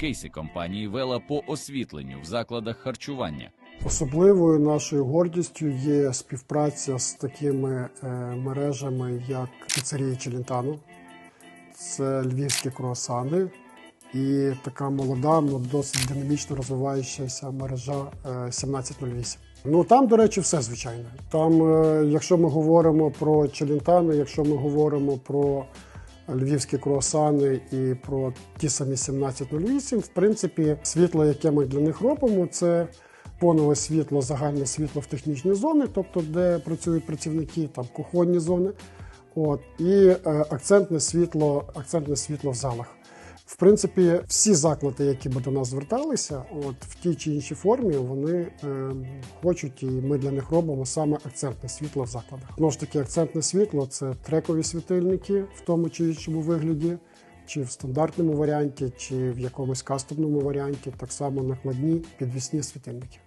кейси компанії Вела по освітленню в закладах харчування. Особливою нашою гордістю є співпраця з такими е, мережами, як піцерія Челентано, це львівські круасани і така молода, ну, досить динамічно розвиваючася мережа е, 1708. Ну там, до речі, все звичайно. Там, е, якщо ми говоримо про Челентано, якщо ми говоримо про львівські круасани і про ті самі 1708, в принципі, світло, яке ми для них робимо, це фонове світло, загальне світло в технічні зони, тобто де працюють працівники, там кухонні зони. От, і е, акцентне світло, акцентне світло в залах. В принципі, всі заклади, які би до нас зверталися, от в тій чи іншій формі, вони е, хочуть, і ми для них робимо саме акцентне світло в закладах. Знову ж таки, акцентне світло це трекові світильники в тому чи іншому вигляді, чи в стандартному варіанті, чи в якомусь кастомному варіанті, так само накладні підвісні світильники.